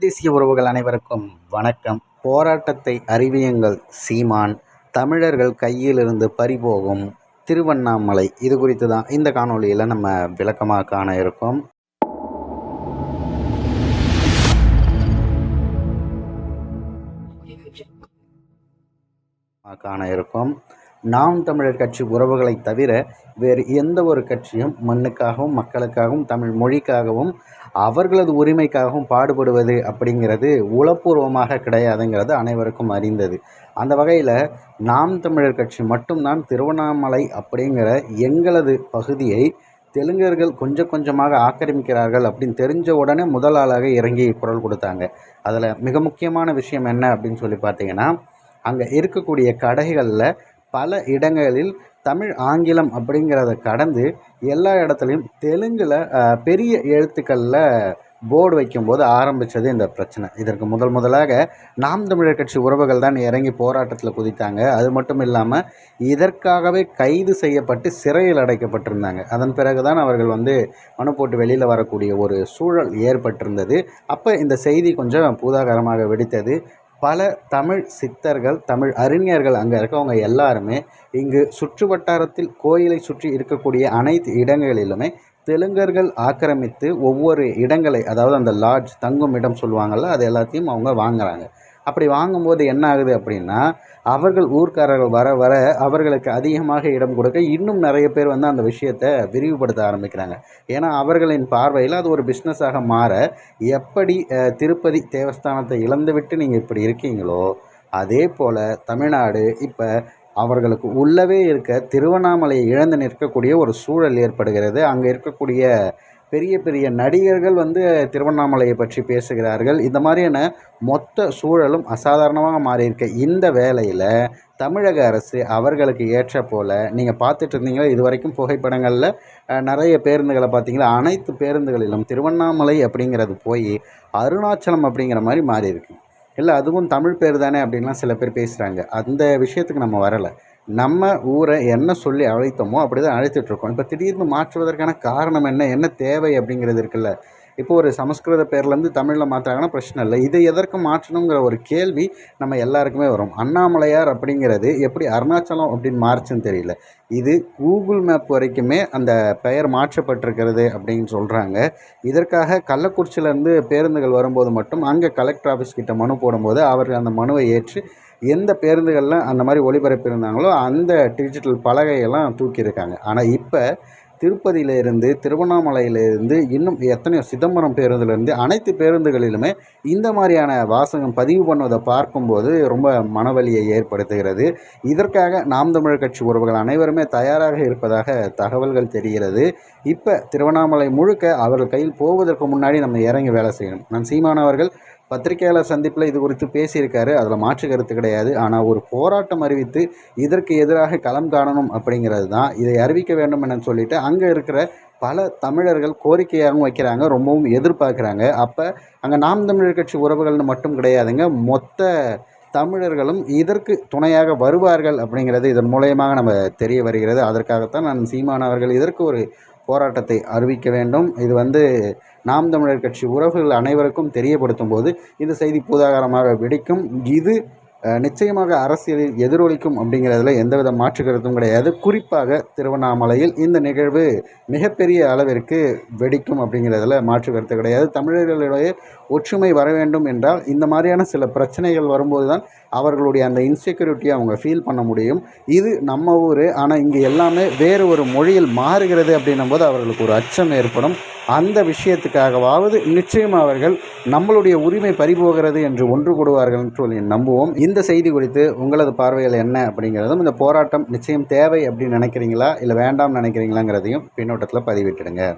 தேசிய உறவுகள் அனைவருக்கும் வணக்கம். போராட்டத்தை அறிவியுங்கள் சீமான். தமிழர்கள் கையிலிருந்து பறிபோகும் திருவண்ணாமலை. இது குறித்து தான் இந்த காணொளியில் நம்ம விளக்கமாக காண இருக்கோம். காண இருக்கோம். நாம் தமிழர் கட்சி உறவுகளை தவிர வேறு எந்த ஒரு கட்சியும் மண்ணுக்காகவும் மக்களுக்காகவும் தமிழ் மொழிக்காகவும் அவர்களது உரிமைக்காகவும் பாடுபடுவது அப்படிங்கிறது உளப்பூர்வமாக கிடையாதுங்கிறது அனைவருக்கும் அறிந்தது. அந்த வகையில் நாம் தமிழர் கட்சி மட்டும்தான் திருவண்ணாமலை அப்படிங்கிற எங்களது பகுதியை தெலுங்கர்கள் கொஞ்சம் கொஞ்சமாக ஆக்கிரமிக்கிறார்கள் அப்படின்னு தெரிஞ்ச உடனே முதல் ஆளாக இறங்கி குரல் கொடுத்தாங்க. அதில் மிக முக்கியமான விஷயம் என்ன அப்படின்னு சொல்லி பார்த்தீங்கன்னா அங்கே இருக்கக்கூடிய கடைகளில் பல இடங்களில் தமிழ் ஆங்கிலம் அப்படிங்கிறத கடந்து எல்லா இடத்துலையும் தெலுங்கில் பெரிய எழுத்துக்களில் போர்டு வைக்கும்போது ஆரம்பித்தது இந்த பிரச்சனை. இதற்கு முதல் முதலாக நாம் தமிழர் கட்சி உறவுகள் தான் இறங்கி போராட்டத்தில் குதித்தாங்க. அது மட்டும் இல்லாமல் இதற்காகவே கைது செய்யப்பட்டு சிறையில் அடைக்கப்பட்டிருந்தாங்க. அதன் பிறகு தான் அவர்கள் வந்து மனு போட்டு வெளியில் வரக்கூடிய ஒரு சூழல் ஏற்பட்டிருந்தது. அப்போ இந்த செய்தி கொஞ்சம் பூதாகரமாக வெடித்தது. பல தமிழ் சித்தர்கள் தமிழ் அறிஞர்கள் அங்கே இருக்கவங்க எல்லாருமே இங்கு சுற்று வட்டாரத்தில் கோயிலை சுற்றி இருக்கக்கூடிய அனைத்து இடங்களிலுமே தெலுங்கர்கள் ஆக்கிரமித்து ஒவ்வொரு இடங்களை அதாவது அந்த லாட்ஜ் தங்கும் இடம் சொல்லுவாங்கள்ல அது எல்லாத்தையும் அவங்க வாங்குறாங்க. அப்படி வாங்கும்போது என்ன ஆகுது அப்படின்னா அவர்கள் ஊர்க்காரர்கள் வர வர அவர்களுக்கு அதிகமாக இடம் கொடுக்க இன்னும் நிறைய பேர் வந்து அந்த விஷயத்தை விரிவுபடுத்த ஆரம்பிக்கிறாங்க. ஏன்னா அவர்களின் பார்வையில் அது ஒரு பிஸ்னஸாக மாற எப்படி திருப்பதி தேவஸ்தானத்தை இழந்துவிட்டு நீங்கள் இப்படி இருக்கீங்களோ அதே போல் தமிழ்நாடு இப்போ அவர்களுக்கு உள்ளவே இருக்க திருவண்ணாமலையை இழந்து நிற்கக்கூடிய ஒரு சூழல் ஏற்படுகிறது. அங்கே இருக்கக்கூடிய பெரிய பெரிய நடிகர்கள் வந்து திருவண்ணாமலையை பற்றி பேசுகிறார்கள். இந்த மாதிரியான மொத்த சூழலும் அசாதாரணமாக மாறியிருக்க. இந்த வேலையில் தமிழக அரசு அவர்களுக்கு ஏற்ற போல் நீங்கள் பார்த்துட்டு இருந்தீங்களா? இது வரைக்கும் புகைப்படங்களில் நிறைய பேருந்துகளை பார்த்தீங்களா? அனைத்து பேருந்துகளிலும் திருவண்ணாமலை அப்படிங்கிறது போய் அருணாச்சலம் அப்படிங்கிற மாதிரி மாறி இருக்கு இல்லை அதுவும் தமிழ் பேர் தானே அப்படின்லாம் சில பேர் பேசுகிறாங்க அந்த விஷயத்துக்கு நம்ம வரலை. நம்ம ஊரை என்ன சொல்லி அழைத்தோமோ அப்படி தான் அழைத்துட்ருக்கோம் இப்போ திடீர்னு மாற்றுவதற்கான காரணம் என்ன? என்ன தேவை அப்படிங்கிறது இருக்குல்ல. இப்போ ஒரு சமஸ்கிருத பேர்லேருந்து தமிழில் மாற்றாங்கன்னா பிரச்சனை இல்லை. இதை எதற்கு மாற்றணுங்கிற ஒரு கேள்வி நம்ம எல்லாருக்குமே வரும். அண்ணாமலையார் அப்படிங்கிறது எப்படி அருணாச்சலம் அப்படின்னு மாறுச்சுன்னு தெரியல. இது கூகுள் மேப் வரைக்குமே அந்த பெயர் மாற்றப்பட்டிருக்கிறது அப்படின்னு சொல்கிறாங்க இதற்காக கள்ளக்குறிச்சியிலேருந்து பேருந்துகள் வரும்போது மட்டும் அங்கே கலெக்டர் ஆஃபீஸ் கிட்ட மனு போடும்போது அவர்கள் அந்த மனுவை ஏற்று எந்த பேருந்துகளில் அந்த மாதிரி ஒளிபரப்பு இருந்தாங்களோ அந்த டிஜிட்டல் பலகையெல்லாம் தூக்கியிருக்காங்க. ஆனால் இப்போ திருப்பதியிலேருந்து திருவண்ணாமலையிலேருந்து இன்னும் எத்தனையோ சிதம்பரம் பேருந்துலேருந்து அனைத்து பேருந்துகளிலுமே இந்த மாதிரியான வாசகம் பதிவு பண்ணுவதை பார்க்கும்போது ரொம்ப மனவலியை ஏற்படுத்துகிறது. இதற்காக நாம் தமிழர் கட்சி உறவுகள் அனைவருமே தயாராக இருப்பதாக தகவல்கள் தெரிகிறது. இப்போ திருவண்ணாமலை முழுக்க அவர்கள் கையில் போவதற்கு முன்னாடி நம்ம இறங்கி வேலை செய்யணும். நான் சீமானவர்கள் பத்திரிகையாளர் சந்திப்பில் இது குறித்து பேசியிருக்காரு. அதில் மாற்று கருத்து கிடையாது. ஆனால் ஒரு போராட்டம் அறிவித்து இதற்கு எதிராக களம் காணணும் அப்படிங்கிறது தான். இதை அறிவிக்க வேண்டும் என சொல்லிட்டு அங்கே இருக்கிற பல தமிழர்கள் கோரிக்கையாகவும் வைக்கிறாங்க. ரொம்பவும் எதிர்பார்க்குறாங்க. அப்போ அங்கே நாம் தமிழர் கட்சி உறவுகள்னு மட்டும் கிடையாதுங்க. மொத்த தமிழர்களும் இதற்கு துணையாக வருவார்கள் அப்படிங்கிறது இதன் மூலயமாக நம்ம தெரிய வருகிறது. அதற்காகத்தான் நான் சீமானவர்கள் இதற்கு ஒரு போராட்டத்தை அறிவிக்க வேண்டும். இது வந்து நாம் தமிழர் கட்சி உறவுகள் அனைவருக்கும் தெரியப்படுத்தும் போது இந்த செய்தி பூதாகாரமாக வெடிக்கும். இது நிச்சயமாக அரசியலில் எதிரொலிக்கும் அப்படிங்கிறதுல எந்தவித மாற்று கருத்தும் கிடையாது. குறிப்பாக திருவண்ணாமலையில் இந்த நிகழ்வு மிகப்பெரிய அளவிற்கு வெடிக்கும் அப்படிங்கிறதுல மாற்று கருத்து கிடையாது. தமிழர்களுடைய ஒற்றுமை வர வேண்டும் என்றால் இந்த மாதிரியான சில பிரச்சனைகள் வரும்போது தான் அவர்களுடைய அந்த இன்செக்யூரிட்டியை அவங்க ஃபீல் பண்ண முடியும். இது நம்ம ஊர் ஆனால் இங்கே எல்லாமே வேறு ஒரு மொழியில் மாறுகிறது அப்படின்னும் போது அவர்களுக்கு ஒரு அச்சம் ஏற்படும். அந்த விஷயத்துக்காகவாவது நிச்சயம் அவர்கள் நம்மளுடைய உரிமை பறிபோகிறது என்று ஒன்று கூடுவார்கள் என்று சொல்லி நம்புவோம். இந்த செய்தி குறித்து உங்களது பார்வைகள் என்ன அப்படிங்கிறதும் இந்த போராட்டம் நிச்சயம் தேவை அப்படின்னு நினைக்கிறீங்களா இல்லை வேண்டாம் நினைக்கிறீங்களாங்கிறதையும் பின்னோட்டத்தில் பதிவிட்டுடுங்க.